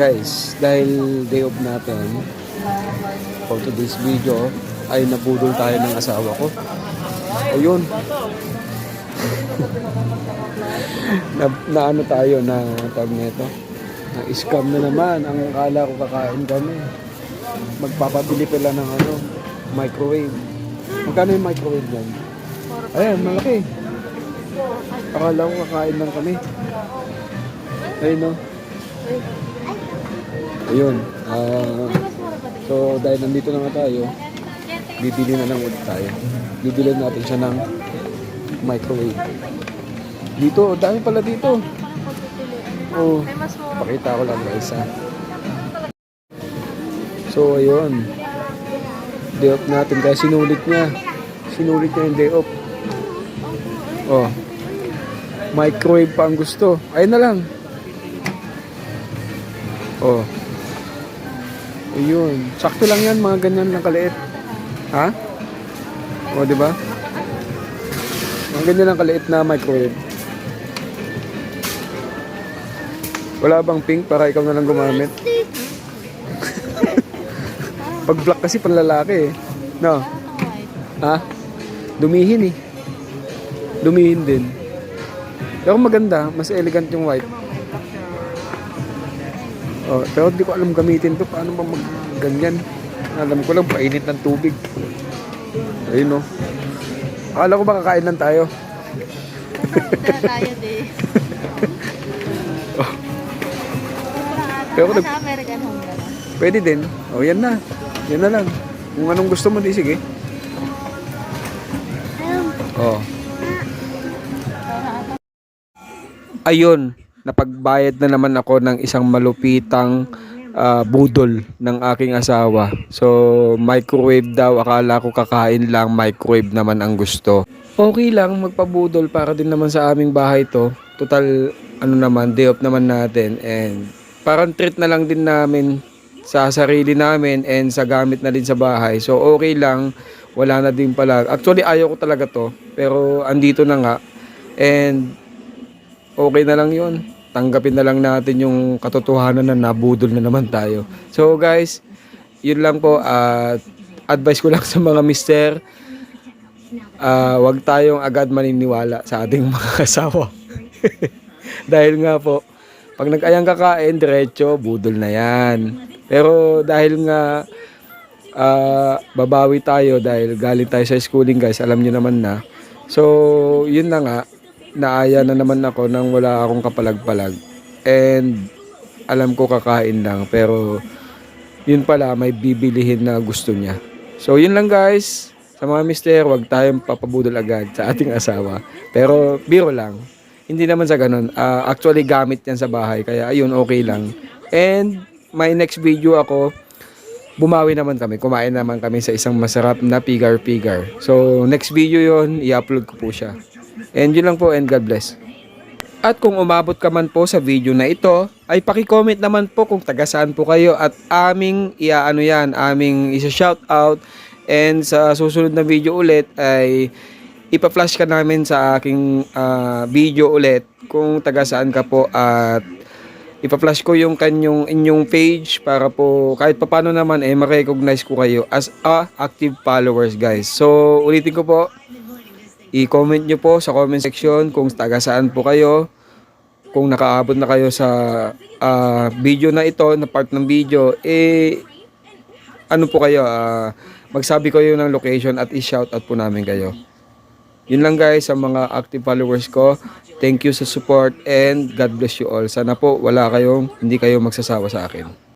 Guys, dahil day off natin, for today's video, ay nabudol tayo ng asawa ko. Ayun. na, na ano tayo, na tawag nito. Na scam na naman. Ang akala ko kakain kami. Magpapabili pala ng ano, microwave. Magkano yung microwave yan? Ayan, malaki. Akala ko kakain lang kami. Ayun no. Ayun. ah, so dahil nandito na tayo, bibili na lang ulit tayo. Bibili natin siya ng microwave. Dito, dami pala dito. Oh, pakita ko lang guys ha. So ayun. Day off natin kaya sinulit niya. Sinulit niya yung day off. Oh. Microwave pa ang gusto. Ayun na lang. Oh. Ayun. Sakto lang yan, mga ganyan lang kaliit. Ha? O, di ba? Mga ganyan lang kaliit na microwave. Wala bang pink para ikaw na lang gumamit? Pag black kasi panlalaki eh. No? Ha? Dumihin eh. Dumihin din. Pero maganda, mas elegant yung white. Oh, pero di ko alam gamitin to. Paano ba mag ganyan? Alam ko lang, painit ng tubig. Ayun no. Akala ko ba kakain lang tayo? tayo din. Pero nag, Sa American home ka pwede din. O yan na. Yan na lang. Kung anong gusto mo, di sige. Oh. Ayun, napagbayad na naman ako ng isang malupitang ah, budol ng aking asawa. So, microwave daw. Akala ko kakain lang, microwave naman ang gusto. Okay lang, magpabudol para din naman sa aming bahay to. Total, ano naman, day off naman natin. And parang treat na lang din namin sa sarili namin and sa gamit na din sa bahay. So, okay lang. Wala na din pala. Actually, ayaw ko talaga to. Pero, andito na nga. And, okay na lang yun. Tanggapin na lang natin yung katotohanan na nabudol na naman tayo. So guys, yun lang po. At advice ko lang sa mga mister, ah wag tayong agad maniniwala sa ating mga asawa. dahil nga po, pag nag-ayang kakain, diretso, budol na yan. Pero dahil nga ah, babawi tayo dahil galing tayo sa schooling guys, alam nyo naman na. So, yun na nga, naaya na naman ako nang wala akong kapalag-palag. And alam ko kakain lang pero yun pala may bibilihin na gusto niya. So yun lang guys. Sa mga mister, wag tayong papabudol agad sa ating asawa. Pero biro lang. Hindi naman sa ganun. Ah, actually gamit yan sa bahay kaya ayun okay lang. And my next video ako bumawi naman kami. Kumain naman kami sa isang masarap na pigar-pigar. So, next video yon i-upload ko po siya. And yun lang po and God bless. At kung umabot ka man po sa video na ito, ay paki-comment naman po kung taga saan po kayo at aming iaano yan, aming isa-shout out and sa susunod na video ulit ay ipa-flash ka namin sa aking ah, video ulit kung taga saan ka po at ipa-flash ko yung kanyong inyong page para po kahit papano naman eh ma-recognize ko kayo as a active followers guys. So ulitin ko po, i-comment nyo po sa comment section kung taga saan po kayo. Kung nakaabot na kayo sa ah, video na ito, na part ng video, eh, ano po kayo, ah, magsabi kayo ng location at i-shoutout po namin kayo. Yun lang guys sa mga active followers ko. Thank you sa support and God bless you all. Sana po wala kayong, hindi kayo magsasawa sa akin.